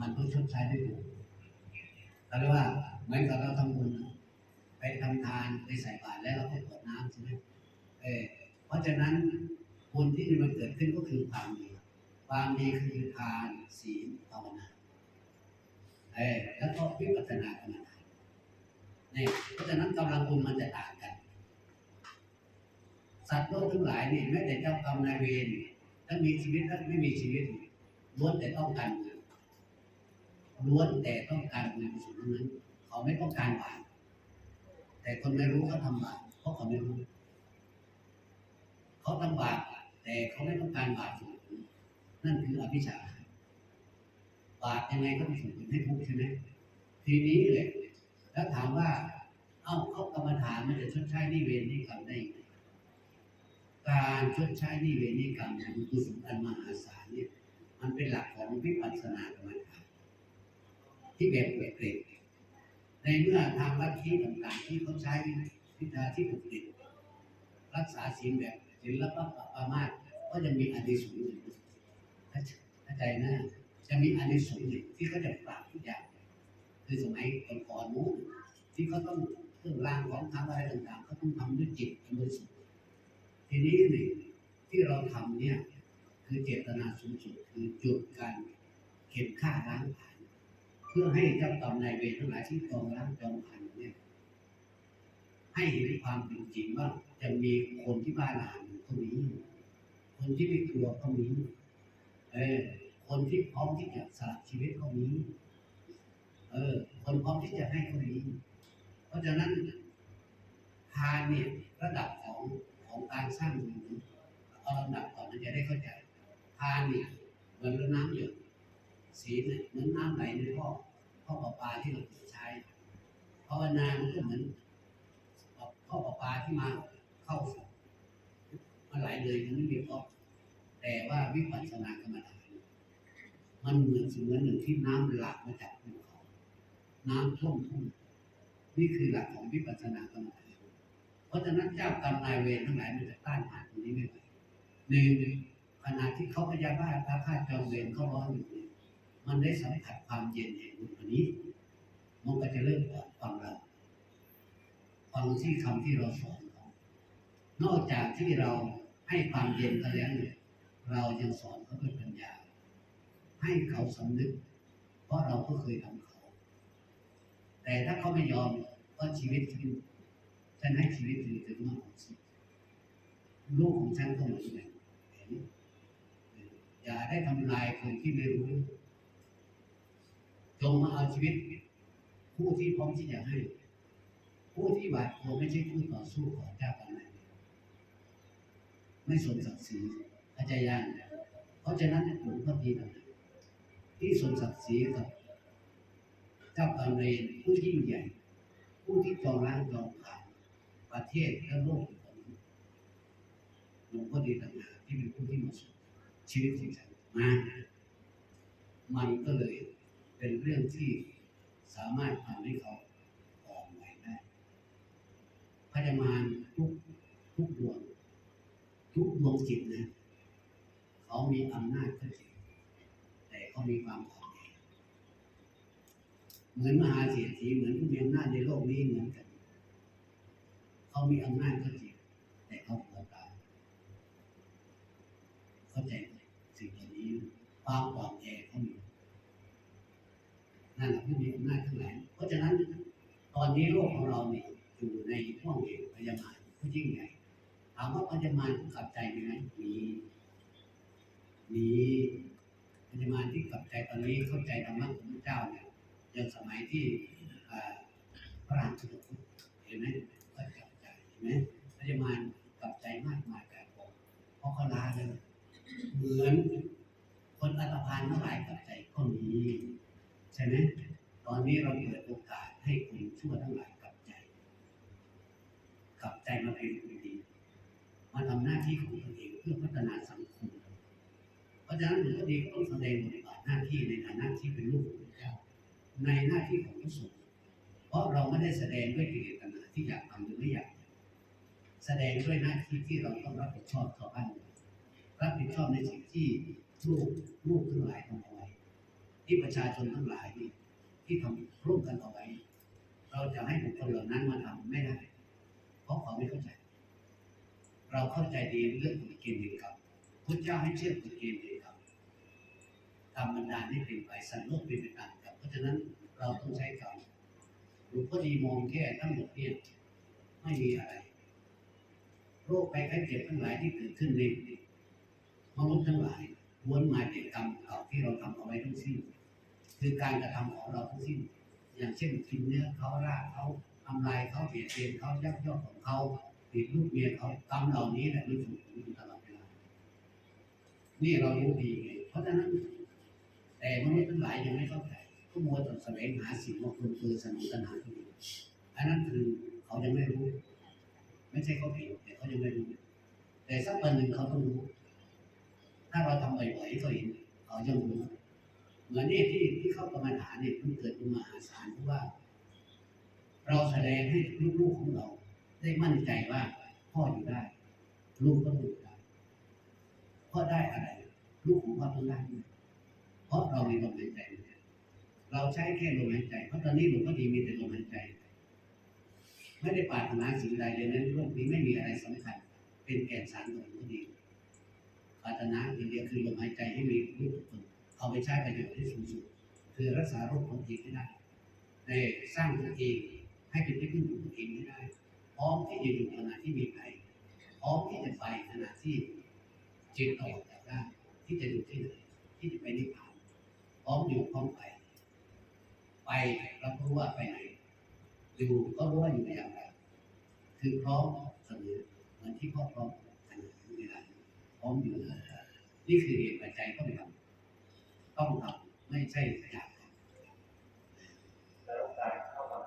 มันต้องชดใช้ด้วยบุญแต่ว่าเหมือนกับเราทำบุญไปทำทานไปใส่บาตรแล้วเราก็กดน้ำใช่ไหมเออเพราะฉะนั้นบุญที่มันเกิดขึ้นก็คือความดีความดีคือทานศีลภาวนาเออแล้วก็วิปัสสนากรรมฐานนี่เพราะฉะนั้นกำลังบุญมันจะต่างกัน สัตว์โลกทั้งหลายเนี่ยแม้แต่เจ้ากรรมนายเวรทั้งมีชีวิตและไม่มีชีวิตล้วนแต่ต้องการเงิน ล้วนแต่ต้องการเงินส่วนนั้น เขาไม่ต้องการบาปแต่คนไม่รู้เขาทำบาปเพราะเขาไม่รู้ เขาทำบาปแต่เขาไม่ต้องการบาปส่วนนั้นนั่นคืออภิชาบาปยังไงก็ไม่ส่งผลให้ทุกข์ใช่ไหมทีนี้เลยแล้วถามว่า เอ้าเขากรรมฐานมันจะชดใช้หนี่เวรนี่กรรมได้ไการชดใช้หนี่เวรนี่กรรมของกุศลอันมหาศาลเนี่ยมันเป็นหลักของวิปัสสนากรรมฐาน ที่แบบเกรดในเมื่อทางลัทธิต่างๆที่เขาใช้วิชาที่ปกติรักษาศีลแบบศีลและปปามาสก็จะมีอานิสงส์อยู่เข้าใจนะจะมีอานิสงส์อยู่ที่เขาจะปราบทุกอย่างคือสมัยก่อนๆนู้นที่เขาต้องเครื่องรางของทำอะไรต่างๆเขาต้องทำด้วยจิตอันบริสุทธิ์ทีนี้นี่ที่เราทำเนี่ยคือเจตนาสูงสุดคือจุดการเข็นฆ่าล้างผ่าน เพื่อให้เจ้ากรรมนายเวรทั้งหลายที่จองล้างจองผ่านเนี่ย ให้เห็นความเป็นจริงว่าจะมีคนที่บ้านหลานก็มีคนที่ไม่กลัวก็มีเออคนที่พร้อมที่จะสละชีวิตก็มีเออ คนพร้อมที่จะให้ก็มีเพราะฉะนั้นทานเนี่ย ระดับของของการสร้างบุญเอาลำดับก่อนมันจะได้เข้าใจทานเนี่ยเหมือนน้ำหยด ศีลเนี่ยเหมือนน้ำไหลในท่อท่อประปาที่เราใช้ภาวนามันก็เหมือนท่อประปาที่มาเข้าสู่มันไหลเลยมันไม่มีท่อแต่ว่าวิปัสสนากรรมฐานมันเหมือนเสมือนหนึ่งที่น้ำหลากมาจากภูเขาน้ำท่วมทุ่งนี่คือหลักของวิปัสสนากรรมฐานเพราะฉะนั้นเจ้ากรรมนายเวรทั้งหลายมันจะต้านทานตรงนี้ไม่ไหวหนึ่งขณะที่เขาพยาบาทอาฆาตจองเวรเขาร้อนอยู่ มันได้สัมผัสความเย็นแห่งบุญอันนี้ มันก็จะเริ่มฟังเราฟังที่คำที่เราสอนเขานอกจากที่เราให้ความเย็นเขาแล้วเนี่ยเรายังสอนเขาด้วยปัญญา ให้เขาสำนึก เพราะเราก็เคยทำเขา แต่ถ้าเขาไม่ยอมก็ชีวิตฉันฉันให้ชีวิตเธอถึงมากที่สุดลูกของฉันก็เหมือนกันเห็นอย่าได้ทำลายคนที่ไม่รู้ จงมาเอาชีวิต ผู้ที่พร้อมที่จะให้ ผู้ที่หวาดกลัวไม่ใช่ผู้ต่อสู้ของเจ้ากันไหนไม่สมศักดิ์ศรีอาจารย์ยังเพราะฉะนั้นผมก็ดีนะที่สมศักดิ์ศรีกับเจ้ากรรมนาผู้ยิ่งใหญ่ ผู้ที่จองล้างจองผ่านประเทศและโลกของหลวงพ่อดีต่างหากที่เป็นผู้ที่เหมาะสมชีวิตของฉันมามันก็เลย เป็นเรื่องที่สามารถทำให้เขาอ่อนไหวได้พยามารทุกทุกดวง ทุกดวงจิตนะเขามีอำนาจก็จริงแต่เขามีความอ่อนแอเหมือนมหาเศรษฐีเหมือนผู้มีอำนาจในโลกนี้เหมือนกัน เขามีอำนาจก็จริงแต่เขากลัวตายเข้าใจสิ่งเหล่านี้ความอ่อนแอ นั่นแหละผู้มีอำนาจทั้งหลายเพราะฉะนั้นตอนนี้โลกของเราเนี่ยอยู่ในห่วงแห่งพยามารผู้ยิ่งใหญ่ถามว่าพยามารกลับใจไหมไหมมีมีพยามารที่กลับใจตอนนี้เข้าใจธรรมะของพระเจ้าเนี่ยยังสมัยที่พระรามสุดเห็นไหมก็กลับใจเห็นไหมพยามารกลับใจมากมายกายกองเพราะเขาลาเลยเหมือนคนอัตภานทั้งหลายกลับใจก็มี ช่ไหมตอนนี้เราเปิดโอกาสให้คนชั่วทั้งหลายกลับใจ กลับใจมาเป็นคนดีมาทำหน้าที่ของตัวเองเพื่อพัฒนาสังคม เพราะฉะนั้นหลวงพ่อดีก็ต้องแสดงบทบาทหน้าที่ในฐานะที่เป็นลูกของพระเจ้าในหน้าที่ของพระสงฆ์เพราะเราไม่ได้แสดงด้วยกิเลสตัณหาที่อยากทำหรือไม่อยาก แสดงด้วยหน้าที่ที่เราต้องรับผิดชอบต่อบ้านรับผิดชอบในสิ่งที่ลูกลูกทั้งหลายทำเอาไว้ ที่ประชาชนทั้งหลายนี่ที่ทำร่วมกันเอาไว้ เราจะให้บุคคลเหล่านั้นมาทำไม่ได้ เพราะเขาไม่เข้าใจ เราเข้าใจดีเรื่องกฎเกณฑ์แห่งกรรมพุทธเจ้าให้เชื่อกฎเกณฑ์แห่งกรรมกรรมบันดาลให้เป็นไปสันโลกเป็นไปตามกรรมเพราะฉะนั้นเราต้องใช้กรรมหลวงพ่อดีมองแค่ทั้งหมดเนี่ยไม่มีอะไร โรคภัยไข้เจ็บทั้งหลายที่เกิดขึ้นในมนุษย์ทั้งหลายล้วนมาจากกรรมเก่าที่เราทำเอาไว้ทั้งสิ้น คือการกระทำของเราทั้งสิ้น อย่างเช่นกินเนื้อเขาร่าเขาทำลายเขาเบียดเบียนเขายักยอกของเขาติดลูกเมียเขากรรมเหล่านี้แหละมันส่งผลอยู่ตลอดเวลานี่เรารู้ดีไงเพราะฉะนั้น แต่มนุษย์ทั้งหลายยังไม่เข้าใจก็มัวแต่แสวงหาสิ่งว่าคุณคือสนุนตัณหาตัวเองอันนั้นคือเขายังไม่รู้ ไม่ใช่เขาผิดแต่เขายังไม่รู้ แต่สักวันหนึ่งเขาต้องรู้ ถ้าเราทำบ่อยๆเขาเห็นเขาย่อมรู้ เหมือนเนี่ที่ที่เข้ากรรมฐานเนี่ยมันเกิดเป็นมหาศาลเพราะว่า เราแสดงให้ลูกๆของเรา ได้มั่นใจว่า พ่ออยู่ได้ ลูกก็อยู่ได้พ่อได้อะไร ลูกของพ่อต้องได้ด้วยเพราะเรามีลมหายใจเหมือนกันเราใช้แค่ลมหายใจเพราะตอนนี้หลวงพ่อดีมีแต่ลมหายใจ ไม่ได้ปาถนาสิ่งใดเลยนั้นโลกนี้ไม่มีอะไรสำคัญ เป็นแก่นสารของหลวงพ่อดีปาถนาอย่างเดียวคือลมหายใจให้มีลูกทุกคน เอาไปใช้ประโยชน์ที่สูงสุด คือรักษาโรคของตัวเองให้ได้แต่สร้างตัวเองให้เป็นที่พึ่งของตัวเองให้ได้ พร้อมที่จะอยู่ขณะที่มีภัยพร้อมที่จะไปขณะที่จิตออกจากร่างที่จะอยู่ที่ไหนที่จะไปนิพพานพร้อมอยู่พร้อมไป ไปเรารู้ว่าไปไหน อยู่ก็รู้ว่าอยู่ในอย่างไรคือพร้อมเสมอเหมือนที่พ่อพร้อมขณะนี้เวลาพร้อมอยู่ นี่คือเหตุปัจจัยต้องทำ ต้องทำไม่ใช่อยากท